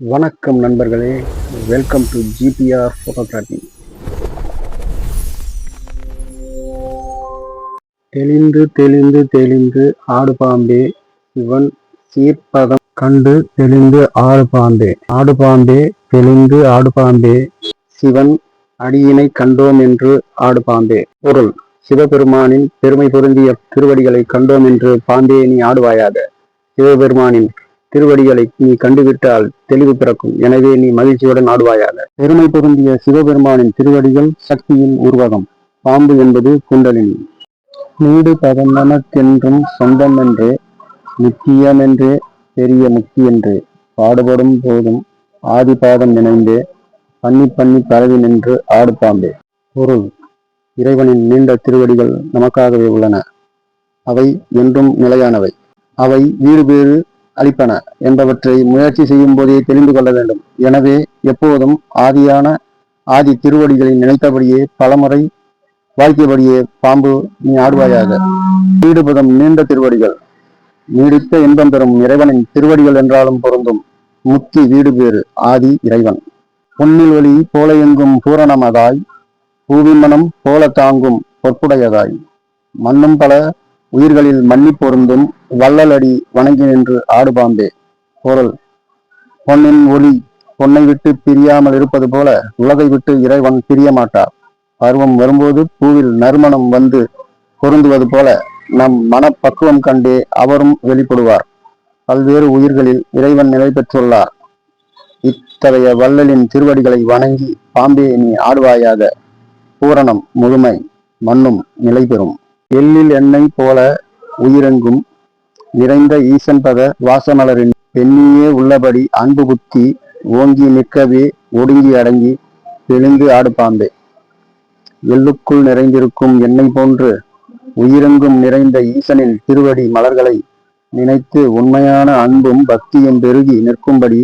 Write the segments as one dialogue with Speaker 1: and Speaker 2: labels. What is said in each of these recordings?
Speaker 1: வணக்கம் நண்பர்களே. Welcome to GBR photography தெளிந்து தெளிந்து தெளிந்து ஆடு பாம்பே சிவன் சீர்பதம் கண்டு தெளிந்து ஆடு பாம்பே ஆடு பாம்பே தெளிந்து ஆடு பாம்பே சிவன் அடியினை கண்டோம் என்று ஆடு பாம்பே பொருள் சிவபெருமானின் பெருமை பொருந்திய திருவடிகளை கண்டோம் என்று பாம்பே நீ ஆடுவாயாக. சிவபெருமானின் திருவடிகளை நீ கண்டுவிட்டால் தெளிவு பிறக்கும். எனவே நீ மகிழ்ச்சியுடன் ஆடுவாயாக. பெருமை பொருந்திய சிவபெருமானின் திருவடிகள் சக்தியின் உருவகம். பாம்பு என்பது குண்டலினி. நீடு பதந்தனக்கென்றும் சொந்தம் என்றே நித்தியம் என்றே பெரிய முக்தி என்று. பாடுபடும் போதும் ஆதிபாதம் நினைந்தே பண்ணி பண்ணி பரவி நின்று ஆடு பாம்பே. பொருள். இறைவனின் நீண்ட திருவடிகள் நமக்காகவே உள்ளன. அவை என்றும் நிலையானவை. அவை வீடு வேறு அளிப்பன என்பவற்றை முயற்சி செய்யும் போதே தெரிந்து கொள்ள வேண்டும். எனவே எப்போதும் ஆதியான ஆதி திருவடிகளை நினைத்தபடியே பலமுறை வாழ்க்கையபடியே பாம்பு நீ ஆடுவாயாக. நீடுபதம் நீண்ட திருவடிகள். நீடித்த இன்பம் பெறும் இறைவனின் திருவடிகள் என்றாலும் பொருந்தும். முத்தி வீடு பேறு ஆதி இறைவன். பொன்னில் ஒளி போல எங்கும் பூரணமதாய் பூவிமனம் மனம் போல தாங்கும் பொற்புடையதாய். மண்ணும் பல உயிர்களில் மன்னி பொருந்தும் வள்ளலடி வணங்கி நின்று ஆடு பாம்பே. குரல். பொன்னின் ஒளி. பொன்னை விட்டு பிரியாமல் இருப்பது போல உலகை விட்டு இறைவன் பிரிய மாட்டார். பருவம் வரும்போது பூவில் நறுமணம் வந்து பொருந்துவது போல நம் மனப்பக்குவம் கண்டே அவரும் வெளிப்படுவார். பல்வேறு உயிர்களில் இறைவன் நிலை பெற்றுள்ளார். இத்தகைய வள்ளலின் திருவடிகளை வணங்கி பாம்பே நீ ஆடுவாயாக. பூரணம் முழுமை. மண்ணும் நிலை பெறும் எள்ளில் எண்ணெய் போல உயிரெங்கும் நிறைந்த ஈசன்பத வாசமலரின் பெண்ணியே உள்ளபடி அன்பு புத்தி ஓங்கி நிற்கவே ஒடுங்கி அடங்கி தெளிந்து ஆடு பாம்பே. எள்ளுக்குள் நிறைந்திருக்கும் எண்ணெய் போன்று உயிரெங்கும் நிறைந்த ஈசனின் திருவடி மலர்களை நினைத்து உண்மையான அன்பும் பக்தியும் பெருகி நிற்கும்படி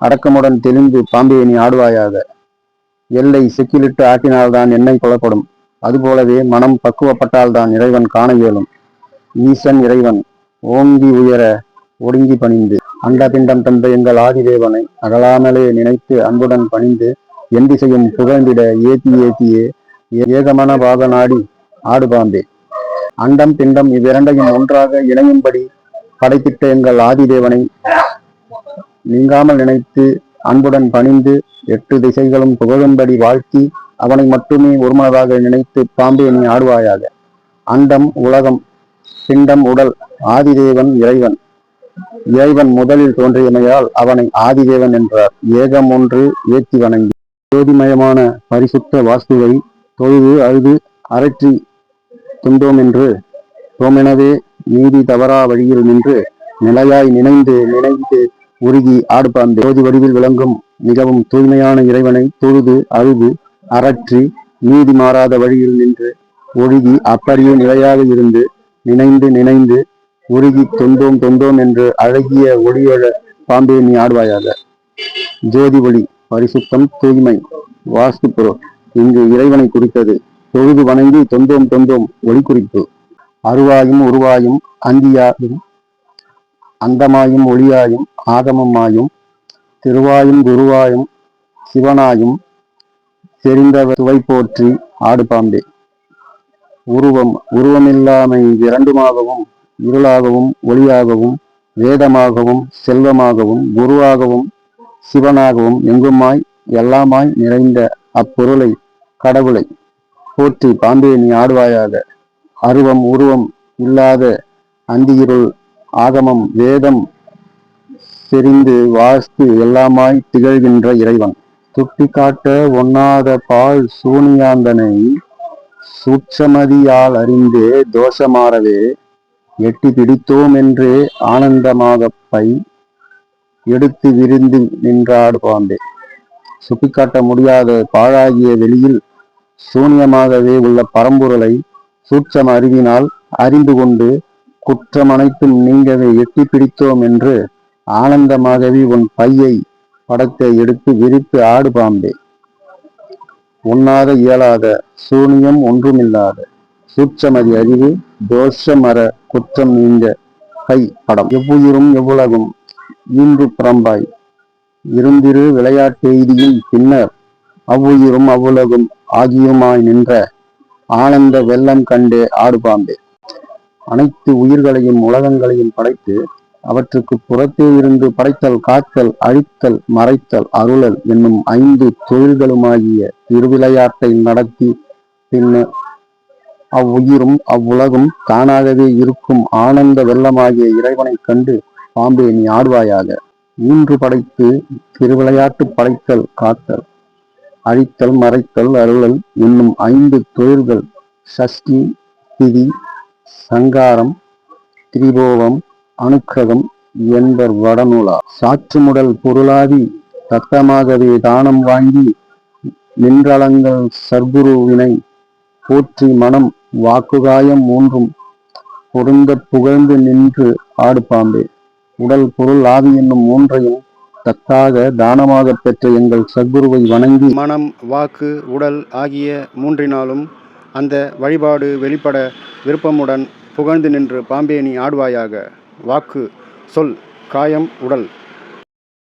Speaker 1: அடக்கமுடன் தெளிந்து பாம்பே நீ ஆடுவாயாக. எல்லை சிக்கிலிட்டு ஆட்டினால்தான் எண்ணெய் கொள்ளப்படும் அதுபோலவே மனம் பக்குவப்பட்டால்தான் இறைவன் காண இயலும். ஈசன் இறைவன் ஓங்கி உயர ஒடுங்கி பணிந்து அண்டபிண்டம் தந்த எங்கள் ஆதிதேவனை அகலாமலே நினைத்து அன்புடன் பணிந்து எந்திசையும் புகழ்ந்திட ஏத்தி ஏத்தியே ஏகமன பாக நாடி ஆடு பாம்பே. அண்டம் பிண்டம் இவ்விரண்டையும் ஒன்றாக இணையும்படி படைத்திட்ட எங்கள் ஆதிதேவனை நீங்காமல் நினைத்து அன்புடன் பணிந்து எட்டு திசைகளும் புகழும்படி வாழ்த்தி அவனை மட்டுமே ஒருமனதாக நினைத்து பாம்பே நீ ஆடுவாயாக. அண்டம் உலகம் பிண்டம் உடல் ஆதிதேவன் இறைவன். இறைவன் முதலில் தோன்றியமையால் அவனை ஆதிதேவன் என்றார். ஏகம் ஒன்று ஏத்தி வணங்கி. ஜோதிமயமான பரிசுத்த வாஸ்துவை தொழுது அழுது அரற்றி துண்டோம் என்று தோமெனவே நீதி தவறா வழியில் நின்று நிலையாய் நினைந்து நினைந்து உருகி ஆடு ஜோதி வடிவில் விளங்கும் மிகவும் தூய்மையான இறைவனை தொழுது அழுது அரற்றி நீதி மாறாத வழியில் நின்று ஒழுகி அப்படியே நிலையாக இருந்து நினைந்து நினைந்து உருகி தொந்தோம் தொந்தோம் என்று அழகிய ஒளியழ பாம்பே நீ ஆடுவாயாக. ஜோதி ஒளி பரிசுத்தம் தூய்மை வாஸ்து புரோ இங்கு இறைவனை குறித்தது. தொழுது வணங்கி தொந்தோம் தொந்தோம் ஒளி குறிப்பு. அருவாயும் உருவாயும் அந்தியாயும் அந்தமாயும் ஒளியாயும் ஆகமமாயும் திருவாயும் குருவாயும் சிவனாயும் தெரிந்தவர் சுவை போற்றி ஆடு பாம்பே. உருவம் உருவமில்லாமை இரண்டுமாகவும் இருளாகவும் ஒளியாகவும் வேதமாகவும் செல்வமாகவும் குருவாகவும் சிவனாகவும் எங்குமாய் எல்லாமாய் நிறைந்த அப்பொருளை கடவுளை போற்றி பாம்பே நீ ஆடுவாயாக. அருவம் உருவம் இல்லாத அந்தியிருள் ஆகமம் வேதம் செறிந்து வாஸ்து எல்லாமாய் திகழ்கின்ற இறைவன். துட்டி காட்ட ஒண்ணாத பால் சூனியாந்தனை சூட்சமதியால் அறிந்தே தோஷமாறவே எட்டி பிடித்தோம் என்று ஆனந்தமாக பை எடுத்து விரிந்து நின்றாடு பாம்பே. சுட்டிக்காட்ட முடியாத பாழாகிய வெளியில் சூனியமாகவே உள்ள பரம்பொருளை சூட்சம் அறிவினால் அறிந்து கொண்டு குற்றம் அனைத்தும் நீங்கவே எட்டி பிடித்தோம் என்று ஆனந்தமாகவே உன் பையை படத்தை எடுத்து விரித்து ஆடு பாம்பே. உண்ணாத இயலாத சூனியம் ஒன்றுமில்லாத. சூட்சமதி அறிவு தோஷமர குற்றம் நீங்க கை படம். எவ்வுயிரும் எவ்வுலகும் ஈன்று புறம்பாய். இருந்திரு விளையாட்டெய்தியும் பின்னர் அவ்வுயிரும் அவ்வுலகும் ஆகியுமாய் நின்ற ஆனந்த வெள்ளம் கண்டே ஆடுபாம்பே அனைத்து உயிர்களையும் உலகங்களையும் படைத்து அவற்றுக்கு புறத்தே இருந்து படைத்தல் காத்தல் அழித்தல் மறைத்தல் அருளல் என்னும் ஐந்து தொழில்களுமாகிய திருவிளையாட்டை நடத்தி பின்னர் அவ்வுயிரும் அவ்வுலகும் தானாகவே இருக்கும் ஆனந்த வெள்ளமாகிய இறைவனைக் கண்டு பாம்பே நீ ஆடுவாயாக. மூன்று படைத்து திருவிளையாட்டு படைத்தல் காத்தல். அழித்தல் மறைத்தல் அருளல் என்னும் ஐந்து தொழில்கள் சஷ்டி திதி சங்காரம் திரிபோகம் அனுக்கிரகம் என்பர் வடநூலா. சாற்றுமுடல் பொருளாதி தத்தமாகவே தானம் வாங்கி நின்றளங்கள் சர்க்குருவினை போற்றி மனம் வாக்குகாயம் மூன்றும் பொருந்த புகழ்ந்து நின்று ஆடு பாம்பே. உடல் பொருள் ஆவி என்னும் மூன்றையும் தத்தாக தானமாகப் பெற்ற எங்கள் சத்குருவை வணங்கி
Speaker 2: மனம் வாக்கு உடல் ஆகிய மூன்றினாலும் அந்த வழிபாடு வெளிப்பட விருப்பமுடன் புகழ்ந்து நின்று பாம்பே நீ ஆடுவாயாக. வாக்கு சொல் காயம் உடல்.